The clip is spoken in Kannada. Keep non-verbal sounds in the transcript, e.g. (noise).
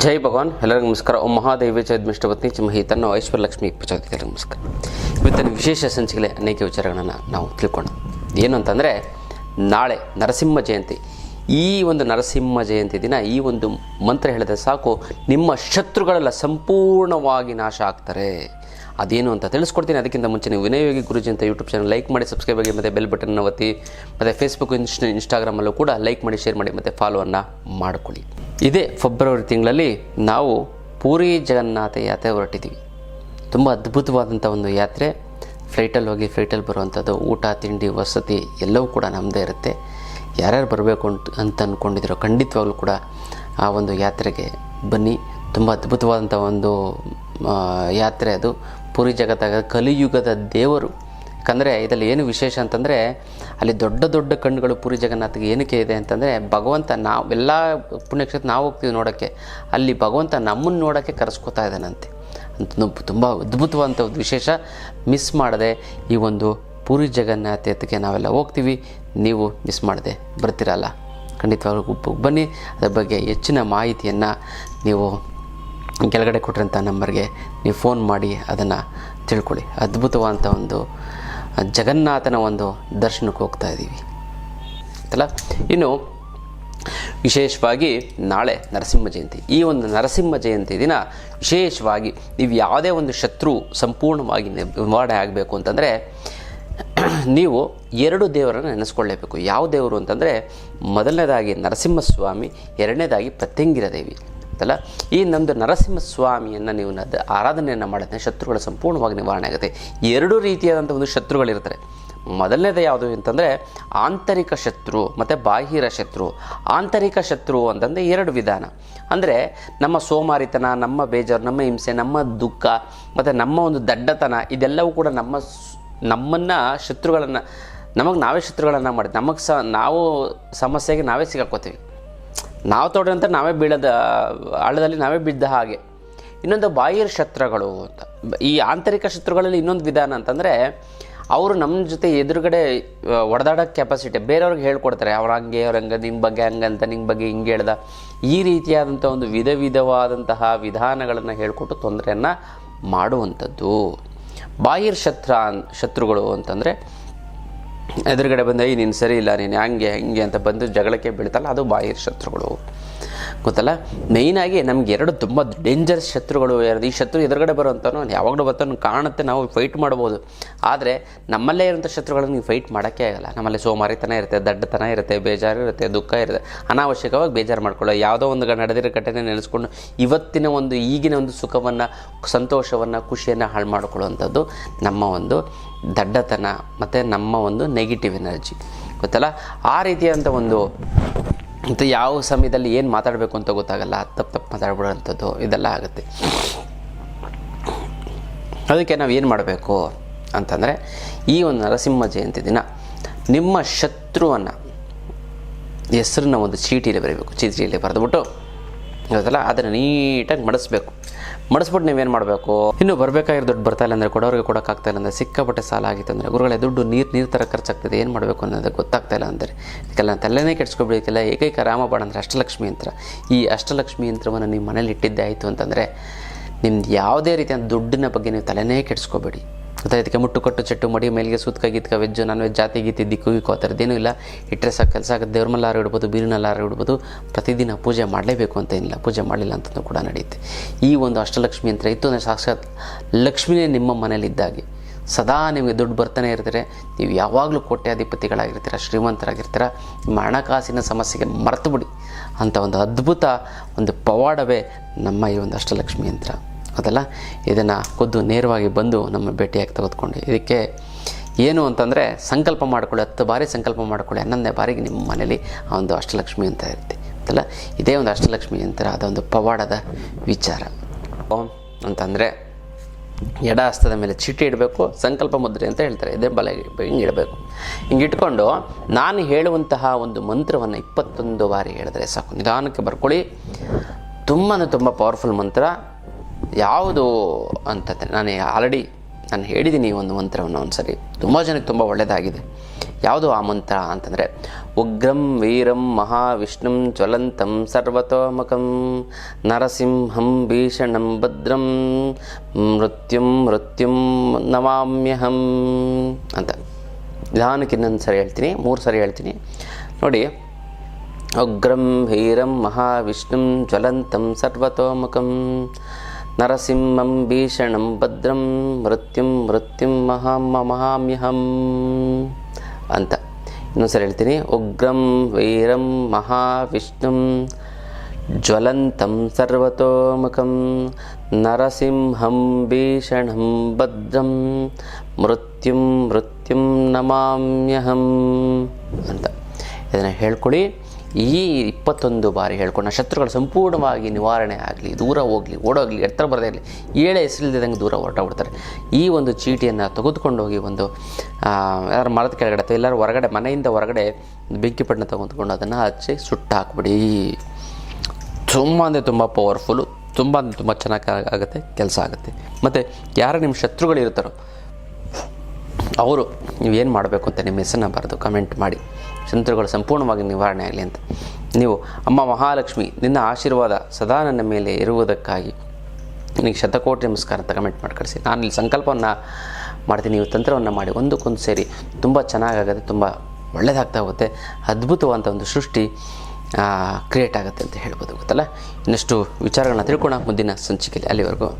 ಜೈ ಭಗವಾನ್. ಎಲ್ಲರಿಗೂ ನಮಸ್ಕಾರ. ಓಂ ಮಹಾದೇವಿ ಚೈದ್ಮಿಷ್ಟ ಪತ್ನಿ ಚಿಮಹಿ ತನ್ನ ಐಶ್ವರ್ಯಲಕ್ಷ್ಮಿ ಎಲ್ಲರಿಗೂ ನಮಸ್ಕಾರ. ಇವತ್ತಿನ ವಿಶೇಷ ಸಂಚಿಕೆಲೆ ಅನೇಕ ವಿಚಾರಗಳನ್ನು ನಾವು ತಿಳ್ಕೊಂಡು ಏನು ಅಂತಂದರೆ, ನಾಳೆ ನರಸಿಂಹ ಜಯಂತಿ. ಈ ಒಂದು ನರಸಿಂಹ ಜಯಂತಿ ದಿನ ಈ ಒಂದು ಮಂತ್ರ ಹೇಳಿದ್ರೆ ಸಾಕು, ನಿಮ್ಮ ಶತ್ರುಗಳೆಲ್ಲ ಸಂಪೂರ್ಣವಾಗಿ ನಾಶ ಆಗ್ತಾರೆ. ಅದೇನು ಅಂತ ತಿಳಿಸ್ಕೊಡ್ತೀನಿ. ಅದಕ್ಕಿಂತ ಮುಂಚೆ ನೀವು ವಿನಯೋಗಿ ಗುರುಜಿ ಅಂತ ಯೂಟ್ಯೂಬ್ ಚಾನಲ್ ಲೈಕ್ ಮಾಡಿ ಸಬ್ಸ್ಕ್ರೈಬ್ ಆಗಿ, ಮತ್ತು ಬೆಲ್ ಬಟನ್ ಒತ್ತಿ, ಮತ್ತು ಫೇಸ್ಬುಕ್ ಇನ್ಸ್ಟ್ ಇನ್ಸ್ಟಾಗ್ರಾಮಲ್ಲೂ ಕೂಡ ಲೈಕ್ ಮಾಡಿ ಶೇರ್ ಮಾಡಿ, ಮತ್ತು ಫಾಲೋವನ್ನು ಮಾಡಿಕೊಳ್ಳಿ. ಇದೇ ಫೆಬ್ರವರಿ ತಿಂಗಳಲ್ಲಿ ನಾವು ಪೂರಿ ಜಗನ್ನಾಥ ಯಾತ್ರೆ ಹೊರಟಿದ್ದೀವಿ. ತುಂಬ ಅದ್ಭುತವಾದಂಥ ಒಂದು ಯಾತ್ರೆ. ಫ್ಲೈಟಲ್ಲಿ ಹೋಗಿ ಫ್ಲೈಟಲ್ಲಿ ಬರುವಂಥದ್ದು ಊಟ, ತಿಂಡಿ, ವಸತಿ ಎಲ್ಲವೂ ಕೂಡ ನಮ್ಮದೇ ಇರುತ್ತೆ. ಯಾರ್ಯಾರು ಬರಬೇಕು ಅಂತ ಅಂತ ಅಂದ್ಕೊಂಡಿದ್ದೀರೋ ಖಂಡಿತವಾಗ್ಲೂ ಕೂಡ ಆ ಒಂದು ಯಾತ್ರೆಗೆ ಬನ್ನಿ. ತುಂಬ ಅದ್ಭುತವಾದಂಥ ಒಂದು ಯಾತ್ರೆ ಅದು. ಪೂರಿ ಜಗತ್ತಾಗ ಕಲಿಯುಗದ ದೇವರು ಯಾಕಂದರೆ ಇದರಲ್ಲಿ ಏನು ವಿಶೇಷ ಅಂತಂದರೆ ಅಲ್ಲಿ ದೊಡ್ಡ ದೊಡ್ಡ ಕಣ್ಣುಗಳು ಪುರಿ ಜಗನ್ನಾಥಗೆ ಏನಕ್ಕೆ ಇದೆ ಅಂತಂದರೆ ಭಗವಂತ ನಾವೆಲ್ಲ ಪುಣ್ಯಕ್ಷೇತ್ರ ನಾವು ಹೋಗ್ತೀವಿ ನೋಡೋಕ್ಕೆ, ಅಲ್ಲಿ ಭಗವಂತ ನಮ್ಮನ್ನು ನೋಡೋಕ್ಕೆ ಕರೆಸ್ಕೊತಾ ಇದ್ದಾನಂತೆ. ಅಂತ ತುಂಬ ಅದ್ಭುತವಾದಂಥ ಒಂದು ವಿಶೇಷ ಮಿಸ್ ಮಾಡದೆ ಈ ಒಂದು ಪುರಿ ಜಗನ್ನಾಥಕ್ಕೆ ನಾವೆಲ್ಲ ಹೋಗ್ತೀವಿ. ನೀವು ಮಿಸ್ ಮಾಡದೆ ಬರ್ತೀರಲ್ಲ ಖಂಡಿತವಾಗ್ಲೂ ಬನ್ನಿ. ಅದರ ಬಗ್ಗೆ ಹೆಚ್ಚಿನ ಮಾಹಿತಿಯನ್ನು ನೀವು ಕೆಳಗಡೆ ಕೊಟ್ಟಿರೋಂಥ ನಂಬರ್ಗೆ ನೀವು ಫೋನ್ ಮಾಡಿ ಅದನ್ನು ತಿಳ್ಕೊಳ್ಳಿ. ಅದ್ಭುತವಾದಂಥ ಒಂದು ಜಗನ್ನಾಥನ ಒಂದು ದರ್ಶನಕ್ಕೆ ಹೋಗ್ತಾ ಇದ್ದೀವಿ. ಅಲ್ಲ, ಇನ್ನು ವಿಶೇಷವಾಗಿ ನಾಳೆ ನರಸಿಂಹ ಜಯಂತಿ. ಈ ಒಂದು ನರಸಿಂಹ ಜಯಂತಿ ದಿನ ವಿಶೇಷವಾಗಿ ನೀವು ಯಾವುದೇ ಒಂದು ಶತ್ರು ಸಂಪೂರ್ಣವಾಗಿ ನಿವಾರಣೆ ಆಗಬೇಕು ಅಂತಂದರೆ (clears throat) ನೀವು ಎರಡು ದೇವರನ್ನು ನೆನೆಸ್ಕೊಳ್ಳೇಬೇಕು. ಯಾವ ದೇವರು ಅಂತಂದರೆ, ಮೊದಲನೇದಾಗಿ ನರಸಿಂಹಸ್ವಾಮಿ, ಎರಡನೇದಾಗಿ ಪ್ರತ್ಯಂಗಿರ ದೇವಿ ಅಂತಲ್ಲ ಈ ನಮ್ಮದು ನರಸಿಂಹಸ್ವಾಮಿಯನ್ನು ನೀವು ಆರಾಧನೆಯನ್ನು ಮಾಡಿದ್ರೆ ಶತ್ರುಗಳ ಸಂಪೂರ್ಣವಾಗಿ ನಿವಾರಣೆ ಆಗುತ್ತೆ. ಎರಡು ರೀತಿಯಾದಂಥ ಒಂದು ಶತ್ರುಗಳಿರ್ತಾರೆ. ಮೊದಲನೇದು ಯಾವುದು ಅಂತಂದರೆ, ಆಂತರಿಕ ಶತ್ರು ಮತ್ತು ಬಾಹಿರ ಶತ್ರು. ಆಂತರಿಕ ಶತ್ರು ಅಂತಂದರೆ ಎರಡು ವಿಧಾನ. ಅಂದರೆ, ನಮ್ಮ ಸೋಮಾರಿತನ, ನಮ್ಮ ಬೇಜಾರು, ನಮ್ಮ ಹಿಂಸೆ, ನಮ್ಮ ದುಃಖ, ಮತ್ತು ನಮ್ಮ ಒಂದು ದಡ್ಡತನ, ಇದೆಲ್ಲವೂ ಕೂಡ ನಮ್ಮ ನಮ್ಮನ್ನು ಶತ್ರುಗಳನ್ನು, ನಮಗೆ ನಾವೇ ಶತ್ರುಗಳನ್ನು ಮಾಡಿ ನಮಗೆ ಸಹ ನಾವು ಸಮಸ್ಯೆಗೆ ನಾವೇ ಸಿಗಾಕೋತೀವಿ. ನಾವು ತೊಡಂತ ನಾವೇ ಬೀಳದ, ಆಳದಲ್ಲಿ ನಾವೇ ಬಿದ್ದ ಹಾಗೆ. ಇನ್ನೊಂದು ಬಾಹಿರ ಶತ್ರುಗಳು ಅಂತ. ಈ ಆಂತರಿಕ ಶತ್ರುಗಳಲ್ಲಿ ಇನ್ನೊಂದು ವಿಧಾನ ಅಂತಂದರೆ, ಅವರು ನಮ್ಮ ಜೊತೆ ಎದುರುಗಡೆ ಒಡೆದಾಡೋ ಕೆಪಾಸಿಟಿ ಬೇರೆಯವ್ರಿಗೆ ಹೇಳ್ಕೊಡ್ತಾರೆ, ಅವ್ರು ಹಂಗೆ ಅವ್ರು ಹಂಗೆ ನಿಮ್ಮ ಬಗ್ಗೆ ಹಂಗಂತ ನಿಮ್ಮ ಬಗ್ಗೆ ಹಿಂಗೆ ಹೇಳ್ದ. ಈ ರೀತಿಯಾದಂಥ ಒಂದು ವಿಧ ವಿಧವಾದಂತಹ ವಿಧಾನಗಳನ್ನು ಹೇಳ್ಕೊಟ್ಟು ತೊಂದರೆಯನ್ನು ಮಾಡುವಂಥದ್ದು. ಬಾಹಿರ್ ಶತ್ರ, ಶತ್ರುಗಳು ಅಂತಂದರೆ ಎದುರುಗಡೆ ಬಂದ ಈ ನೀನು ಸರಿ ಇಲ್ಲ, ನೀನು ಹಂಗೆ, ಹಿಂಗೆ ಅಂತ ಬಂದು ಜಗಳಕ್ಕೆ ಬೀಳ್ತಲ್ಲ, ಅದು ಬಾಹಿರ್ ಶತ್ರುಗಳು. ಗೊತ್ತಲ್ಲ? ಮೇಯ್ನಾಗಿ ನಮ್ಗೆ ಎರಡು ತುಂಬ ಡೇಂಜರಸ್ ಶತ್ರುಗಳು ಈ ಶತ್ರು ಎದುರುಗಡೆ ಬರುವಂಥವ್ನು ಯಾವಾಗಲೂ ಬರ್ತಾನು ಕಾಣುತ್ತೆ, ನಾವು ಫೈಟ್ ಮಾಡ್ಬೋದು. ಆದರೆ ನಮ್ಮಲ್ಲೇ ಇರೋಂಥ ಶತ್ರುಗಳನ್ನು ನೀವು ಫೈಟ್ ಮಾಡೋಕ್ಕೆ ಆಗಲ್ಲ. ನಮ್ಮಲ್ಲಿ ಸೋಮಾರಿತನ ಇರುತ್ತೆ, ದಡ್ಡತನ ಇರುತ್ತೆ, ಬೇಜಾರು ಇರುತ್ತೆ, ದುಃಖ ಇರುತ್ತೆ. ಅನಾವಶ್ಯಕವಾಗಿ ಬೇಜಾರು ಮಾಡ್ಕೊಳ್ಳೋ ಯಾವುದೋ ಒಂದು ನಡೆದಿರೋ ಘಟನೆ ನೆನೆಸ್ಕೊಂಡು ಇವತ್ತಿನ ಒಂದು, ಈಗಿನ ಒಂದು ಸುಖವನ್ನು, ಸಂತೋಷವನ್ನು, ಖುಷಿಯನ್ನು ಹಾಳು ಮಾಡ್ಕೊಳ್ಳುವಂಥದ್ದು ನಮ್ಮ ಒಂದು ದಡ್ಡತನ ಮತ್ತು ನಮ್ಮ ಒಂದು ನೆಗೆಟಿವ್ ಎನರ್ಜಿ ಗೊತ್ತಲ್ಲ? ಆ ರೀತಿಯಾದಂಥ ಒಂದು ಮತ್ತು ಯಾವ ಸಮಯದಲ್ಲಿ ಏನು ಮಾತಾಡಬೇಕು ಅಂತ ಗೊತ್ತಾಗಲ್ಲ. ತಪ್ಪು ತಪ್ಪು ಮಾತಾಡ್ಬಿಡೋಂಥದ್ದು ಇದೆಲ್ಲ ಆಗುತ್ತೆ. ಅದಕ್ಕೆ ನಾವು ಏನು ಮಾಡಬೇಕು ಅಂತಂದರೆ ಈ ಒಂದು ನರಸಿಂಹ ಜಯಂತಿ ದಿನ ನಿಮ್ಮ ಶತ್ರುವನ್ನು ಹೆಸರನ್ನ ಒಂದು ಚೀಟಿಯಲ್ಲಿ ಬರೀಬೇಕು. ಚೀಟಿಯಲ್ಲಿ ಬರೆದುಬಿಟ್ಟು, ಗೊತ್ತಲ್ಲ? ಅದನ್ನು ನೀಟಾಗಿ ಮಡಿಸ್ಬೇಕು. ಮಡಿಸ್ಬಿಟ್ಟು ನೀವೇನು ಮಾಡಬೇಕು? ಇನ್ನು ಬರಬೇಕಾಗಿರೋ ದುಡ್ಡು ಬರ್ತಾ ಇಲ್ಲ ಅಂದರೆ ಕೊಡೋರಿಗೆ ಕೊಡೋಕ್ಕಾಗ್ತಾ ಇಲ್ಲ ಅಂದರೆ ಸಿಕ್ಕಾಪಟ್ಟೆ ಸಾಲ ಆಗಿತ್ತು ಅಂದರೆ ಗುರುಗಳೇ, ದುಡ್ಡು ನೀರು ನೀರು ಥರ ಖರ್ಚಾಗ್ತದೆ, ಏನು ಮಾಡಬೇಕು ಅನ್ನೋದು ಗೊತ್ತಾಗ್ತಾ ಇಲ್ಲ ಅಂದರೆ. ಇದಕ್ಕೆಲ್ಲ ತಲೆನೇ ಕೆಡ್ಸ್ಕೊಬಿಡೋಕ್ಕೆಲ್ಲ ಏಕೈಕ ರಾಮಬಾಣ ಅಂದರೆ ಅಷ್ಟಲಕ್ಷ್ಮಿ ಯಂತ್ರ. ಈ ಅಷ್ಟಲಕ್ಷ್ಮಿ ಯಂತ್ರವನ್ನು ನಿಮ್ಮ ಮನೇಲಿ ಇಟ್ಟಿದ್ದೆ ಆಯಿತು ಅಂತಂದರೆ, ನಿಮ್ದು ಯಾವುದೇ ರೀತಿಯ ದುಡ್ಡಿನ ಬಗ್ಗೆ ನೀವು ತಲೆನೇ ಕೆಡಿಸ್ಕೋಬೇಡಿ. ಗೊತ್ತಾ ಇದಕ್ಕೆ ಮುಟ್ಟು ಕೊಟ್ಟು ಚೆಟ್ಟು ಮಡಿ, ಮೇಲಿಗೆ ಸೂತ್ಕ ಗೀತ್ಕ ವೆಜ್ಜು ನಾನ್ ವೆಜ್, ಜಾತಿ ಗೀತಿ, ದಿಕ್ಕು ಗಿಕ್ಕು ಆ ಥರದ್ದೇನೂ ಇಲ್ಲ. ಇಟ್ಟರೆ ಸಾಕು, ಕೆಲಸ ಆಗುತ್ತೆ ದೇವ್ರ ಮಲ್ಲಾರು ಇಡ್ಬೋದು ಬೀರಿನಲ್ಲಾರು ಇಡ್ಬೋದು. ಪ್ರತಿದಿನ ಪೂಜೆ ಮಾಡಲೇಬೇಕು ಅಂತ ಏನಿಲ್ಲ. ಪೂಜೆ ಮಾಡಲಿಲ್ಲ ಅಂತಂದು ಕೂಡ ನಡೆಯುತ್ತೆ. ಈ ಒಂದು ಅಷ್ಟಲಕ್ಷ್ಮಿ ಯಂತ್ರ ಇತ್ತು, ಅಂದರೆ ಸಾಕ್ಷಾತ್ ಲಕ್ಷ್ಮಿನೇ ನಿಮ್ಮ ಮನೇಲಿದ್ದಾಗೆ ಸದಾ ನಿಮಗೆ ದುಡ್ಡು ಬರ್ತಾನೆ ಇರ್ತಾರೆ. ನೀವು ಯಾವಾಗಲೂ ಕೋಟ್ಯಾಧಿಪತಿಗಳಾಗಿರ್ತೀರ, ಶ್ರೀಮಂತರಾಗಿರ್ತೀರ. ನಿಮ್ಮ ಹಣಕಾಸಿನ ಸಮಸ್ಯೆಗೆ ಮರೆತು ಬಿಡಿ. ಅಂಥ ಒಂದು ಅದ್ಭುತ ಒಂದು ಪವಾಡವೇ ನಮ್ಮ ಈ ಒಂದು ಅಷ್ಟಲಕ್ಷ್ಮಿ ಯಂತ್ರ. ಅದಲ್ಲ? ಇದನ್ನು ಖುದ್ದು ನೇರವಾಗಿ ಬಂದು ನಮ್ಮ ಭೇಟಿಯಾಗಿ ತೆಗೆದುಕೊಂಡು ಇದಕ್ಕೆ ಏನು ಅಂತಂದರೆ ಸಂಕಲ್ಪ ಮಾಡಿಕೊಳ್ಳಿ, ಹತ್ತು ಬಾರಿ ಸಂಕಲ್ಪ ಮಾಡ್ಕೊಳ್ಳಿ, ಹನ್ನೊಂದನೇ ಬಾರಿಗೆ ನಿಮ್ಮ ಮನೇಲಿ ಆ ಒಂದು ಅಷ್ಟಲಕ್ಷ್ಮಿ ಅಂತ ಇರುತ್ತೆ. ಅದಲ್ಲ? ಇದೇ ಒಂದು ಅಷ್ಟಲಕ್ಷ್ಮಿ ಅಂತಾರೆ ಅದೊಂದು ಪವಾಡದ ವಿಚಾರ. ಓಂ ಅಂತಂದರೆ ಎಡ ಹಸ್ತದ ಮೇಲೆ ಚೀಟಿ ಇಡಬೇಕು, ಸಂಕಲ್ಪ ಮುದ್ರೆ ಅಂತ ಹೇಳ್ತಾರೆ. ಇದೇ ಬಲ ಹಿಂಗೆ ಇಡಬೇಕು. ಹಿಂಗೆ ಇಟ್ಕೊಂಡು ನಾನು ಹೇಳುವಂತಹ ಒಂದು ಮಂತ್ರವನ್ನು ಇಪ್ಪತ್ತೊಂದು ಬಾರಿ ಹೇಳಿದ್ರೆ ಸಾಕು. ನಿಧಾನಕ್ಕೆ ಬರ್ಕೊಳ್ಳಿ. ತುಂಬಾ ತುಂಬ ಪವರ್ಫುಲ್ ಮಂತ್ರ. ಯಾವುದು ಅಂತಂದರೆ ನಾನು ಆಲ್ರೆಡಿ ನಾನು ಹೇಳಿದ್ದೀನಿ ಒಂದು ಮಂತ್ರವನ್ನು ಒಂದು ಸರಿ ತುಂಬ ಜನಕ್ಕೆ ತುಂಬ ಒಳ್ಳೆಯದಾಗಿದೆ ಯಾವುದು ಆ ಮಂತ್ರ ಅಂತಂದರೆ, ಉಗ್ರಂ, ವೀರಂ, ಮಹಾವಿಷ್ಣುಂ, ಜ್ವಲಂತಂ, ಸರ್ವತೋಮುಖಂ, ನರಸಿಂಹಂ, ಭೀಷಣಂ, ಭದ್ರಂ, ಮೃತ್ಯುಂ ಮೃತ್ಯುಂ, ನಮಾಮ್ಯಹಂ ಅಂತ. ನಿಧಾನಕ್ಕೆ ಇನ್ನೊಂದು ಸರಿ ಹೇಳ್ತೀನಿ, ಮೂರು ಸರಿ ಹೇಳ್ತೀನಿ. ನೋಡಿ, ಉಗ್ರಂ, ವೀರಂ, ಮಹಾವಿಷ್ಣುಂ, ಜ್ವಲಂತಂ, ಸರ್ವತೋಮುಖಂ ನರಸಿಂಹಂ ಭೀಷಣಂ ಭದ್ರಂ ಮೃತ್ಯುಂ ಮೃತ್ಯುಂ ಮಹಾಂ ಮಹಾಮ್ಯಹಂ ಅಂತ ಇನ್ನೊಂದ್ಸರಿ ಹೇಳ್ತೀನಿ ಉಗ್ರಂ ವೀರಂ ಮಹಾವಿಷ್ಣುಂ ಜ್ವಲಂತಂ ಸರ್ವತೋಮುಖಂ ನರಸಿಂಹಂ ಭೀಷಣಂ ಭದ್ರಂ ಮೃತ್ಯುಂ ಮೃತ್ಯುಂ ನಮಾಮ್ಯಹಂ ಅಂತ ಇದನ್ನು ಹೇಳ್ಕೊಳ್ಳಿ. ಈ ಇಪ್ಪತ್ತೊಂದು ಬಾರಿ ಹೇಳ್ಕೊಂಡು ಶತ್ರುಗಳು ಸಂಪೂರ್ಣವಾಗಿ ನಿವಾರಣೆ ಆಗಲಿ, ದೂರ ಹೋಗಲಿ, ಓಡೋಗಲಿ, ಎತ್ತರ ಬರದೇ ಇರಲಿ, ಏಳೆ ಹೆಸರಿಲ್ದಂಗೆ ದೂರ ಹೊರಟೋಗ್ಬಿಡ್ತಾರೆ. ಈ ಒಂದು ಚೀಟಿಯನ್ನು ತೆಗೆದುಕೊಂಡು ಹೋಗಿ ಒಂದು ಯಾರು ಮರದ ಕೆಳಗಡೆ ಅಥವಾ ಎಲ್ಲರೂ ಹೊರಗಡೆ, ಮನೆಯಿಂದ ಹೊರಗಡೆ ಬೆಂಕಿ ಪಟ್ಟಣ ತೊಗೊಂಡುಕೊಂಡು ಅದನ್ನು ಹಚ್ಚಿ ಸುಟ್ಟು ಹಾಕ್ಬಿಡಿ ತುಂಬ ಅಂದರೆ ತುಂಬ ಪವರ್ಫುಲ್ಲು ತುಂಬ ಅಂದರೆ ತುಂಬ ಚೆನ್ನಾಗಿ ಆಗುತ್ತೆ, ಕೆಲಸ ಆಗುತ್ತೆ. ಮತ್ತು ಯಾರು ನಿಮ್ಮ ಶತ್ರುಗಳು ಅವರು ನೀವೇನು ಮಾಡಬೇಕು ಅಂತ ನಿಮ್ಮ ಹೆಸರನ್ನ ಬರೆದು ಕಮೆಂಟ್ ಮಾಡಿ. ಶತ್ರುಗಳು ಸಂಪೂರ್ಣವಾಗಿ ನಿವಾರಣೆ ಆಗಲಿ ಅಂತ. ನೀವು ಅಮ್ಮ ಮಹಾಲಕ್ಷ್ಮಿ, ನಿನ್ನ ಆಶೀರ್ವಾದ ಸದಾ ನನ್ನ ಮೇಲೆ ಇರುವುದಕ್ಕಾಗಿ ನಿನಗೆ ಶತಕೋಟಿ ನಮಸ್ಕಾರ ಅಂತ ಕಮೆಂಟ್ ಮಾಡಿ ಕಳಿಸಿ. ನಾನು ಇಲ್ಲಿ ಸಂಕಲ್ಪವನ್ನು ಮಾಡ್ತೀನಿ. ನೀವು ತಂತ್ರವನ್ನು ಮಾಡಿ ಒಂದಕ್ಕೊಂದು ಸೇರಿ ತುಂಬ ಚೆನ್ನಾಗಾಗುತ್ತೆ, ತುಂಬ ಒಳ್ಳೆಯದಾಗ್ತಾ ಹೋಗುತ್ತೆ. ಅದ್ಭುತವಾದಂಥ ಒಂದು ಸೃಷ್ಟಿ ಕ್ರಿಯೇಟ್ ಆಗುತ್ತೆ ಅಂತ ಹೇಳ್ಬೋದು, ಗೊತ್ತಲ್ಲ? ಇನ್ನಷ್ಟು ವಿಚಾರಗಳನ್ನ ತಿಳ್ಕೊಳ್ಳೋಣ ಮುಂದಿನ ಸಂಚಿಕೆಯಲ್ಲಿ. ಅಲ್ಲಿವರೆಗೂ